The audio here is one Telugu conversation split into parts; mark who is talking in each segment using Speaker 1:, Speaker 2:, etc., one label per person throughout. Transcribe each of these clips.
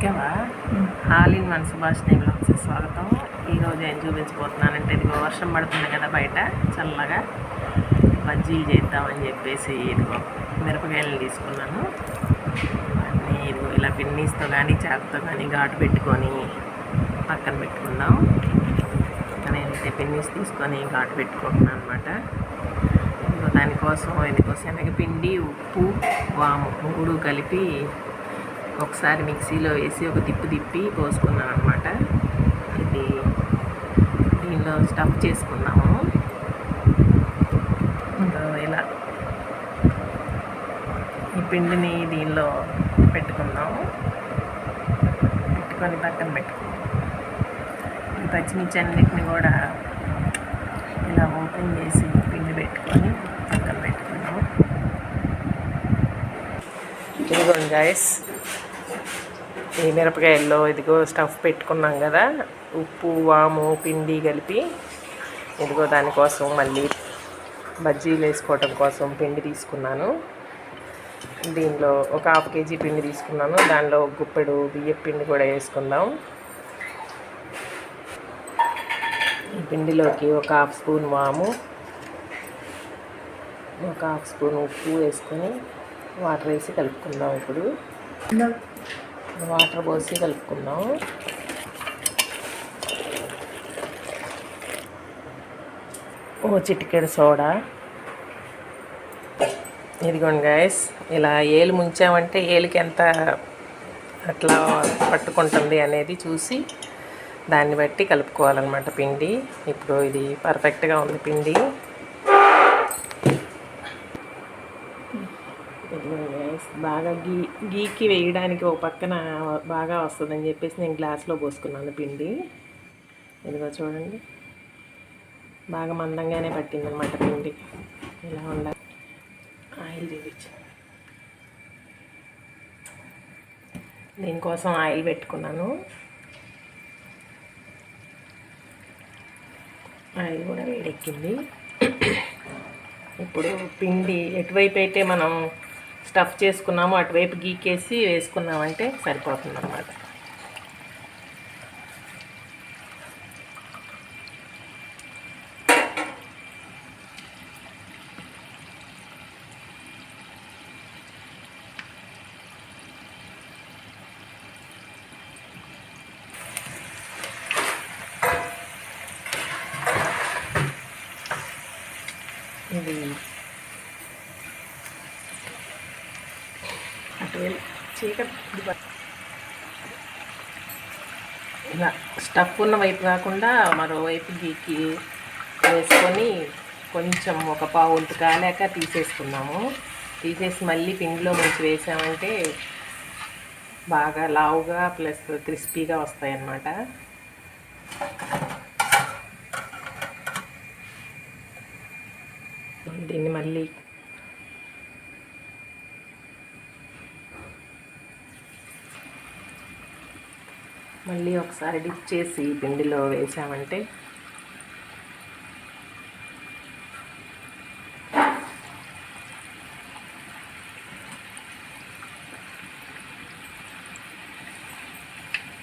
Speaker 1: ఎక్కావా హాల్ వన్ సుభాష్ బ్లాగ్స్ స్వాగతం. ఈరోజు ఏం చూపించబోతున్నానంటే ఇదిగో వర్షం పడుతుంది కదా బయట చల్లగా బజ్జీలు చేద్దామని చెప్పేసి ఇదిగో మిరపకాయలు తీసుకున్నాను. అన్నీ ఇదిగో ఇలా పిన్నీస్తో కానీ చాకుతో కానీ ఘాటు పెట్టుకొని పక్కన పెట్టుకుందాం. నేనైతే పిన్నీస్ తీసుకొని ఘాటు పెట్టుకుంటున్నాను అనమాట దానికోసం ఇదిగో శనగపిండి ఉప్పు వాము మూడు కలిపి ఒకసారి మిక్సీలో వేసి ఒక తిప్పు తిప్పి పోసుకున్నాను అనమాట ఇది దీనిలో స్టఫ్ చేసుకున్నాము. ఇలా ఈ పిండిని దీనిలో పెట్టుకుందాము. పెట్టుకొని పక్కన పెట్టుకుందాం ఈ పచ్చిమిర్చి అన్నిటిని కూడా ఇలా ఓపెన్ చేసి పిండి పెట్టుకొని పక్కన పెట్టుకున్నాము ఇదిగోండి గాయస్. ఈ మిరపకాయల్లో ఇదిగో స్టఫ్ పెట్టుకున్నాం కదా ఉప్పు వాము పిండి కలిపి ఇదిగో దానికోసం మళ్ళీ బజ్జీలు వేసుకోవటం కోసం పిండి తీసుకున్నాను. దీనిలో ఒక హాఫ్ కేజీ పిండి తీసుకున్నాను. దానిలో గుప్పెడు బియ్య పిండి కూడా వేసుకుందాం. ఈ పిండిలోకి ఒక హాఫ్ స్పూన్ వాము ఒక హాఫ్ స్పూన్ ఉప్పు వేసుకొని వాటర్ వేసి కలుపుకుందాం ఇప్పుడు. వాటర్ పోసి కలుపుకుందాం. ఓ చిటికెడు సోడా. ఇదిగోండి గాయస్ ఇలా ఏలు ముంచామంటే ఏలుకి ఎంత అట్లా పట్టుకుంటుంది అనేది చూసి దాన్ని బట్టి కలుపుకోవాలన్నమాట పిండి. ఇప్పుడు ఇది పర్ఫెక్ట్గా ఉంది పిండి ఇదిగోండి guys, బాగా గీ గీకి వేయడానికి ఒక పక్కన బాగా వస్తుందని చెప్పేసి నేను గ్లాస్లో పోసుకున్నాను పిండి. ఇదిగో చూడండి. బాగా మందంగానే పట్టిందనమాట పిండి. ఇలా ఉండాలి. ఆయిల్ చూపించు దీనికోసం ఆయిల్ పెట్టుకున్నాను. ఆయిల్ కూడా వేడెక్కింది. ఇప్పుడు పిండి ఎటువైపు అయితే మనం స్టఫ్ చేసుకున్నాము అటువైపు గీకేసి వేసుకున్నామంటే సరిపోతుంది అన్నమాట ఇది చీకటి ఇలా స్టఫ్ ఉన్న వైపు కాకుండా మరోవైపు గీకి వేసుకొని కొంచెం ఒక పావు వంతు కాలేక తీసేసుకున్నాము. తీసేసి మళ్ళీ పిండిలో ముంచి వేసామంటే బాగా లావుగా ప్లస్ క్రిస్పీగా వస్తాయి అన్నమాట దీన్ని మళ్ళీ మళ్ళీ ఒకసారి డిప్ చేసి పిండిలో వేసామంటే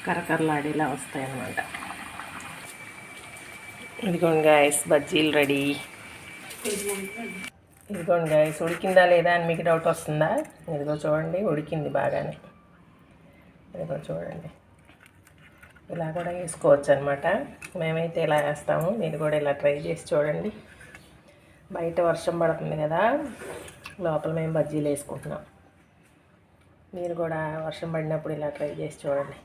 Speaker 1: కరకరలాడేలా వస్తాయన్నమాట. ఇదిగోండి గాయస్ బజ్జీలు రెడీ ఇదిగోండి గాయస్ ఉడికిందా లేదా అని మీకు డౌట్ వస్తుందా? ఇదిగో చూడండి ఉడికింది బాగానే. ఇదిగో చూడండి. ఇలా కూడా వేసుకోవచ్చు అనమాట మేమైతే ఇలా వేస్తాము. మీరు కూడా ఇలా ట్రై చేసి చూడండి. బయట వర్షం పడుతుంది కదా లోపల మేము బజ్జీలు వేసుకుంటున్నాం. మీరు కూడా వర్షం పడినప్పుడు ఇలా ట్రై చేసి చూడండి.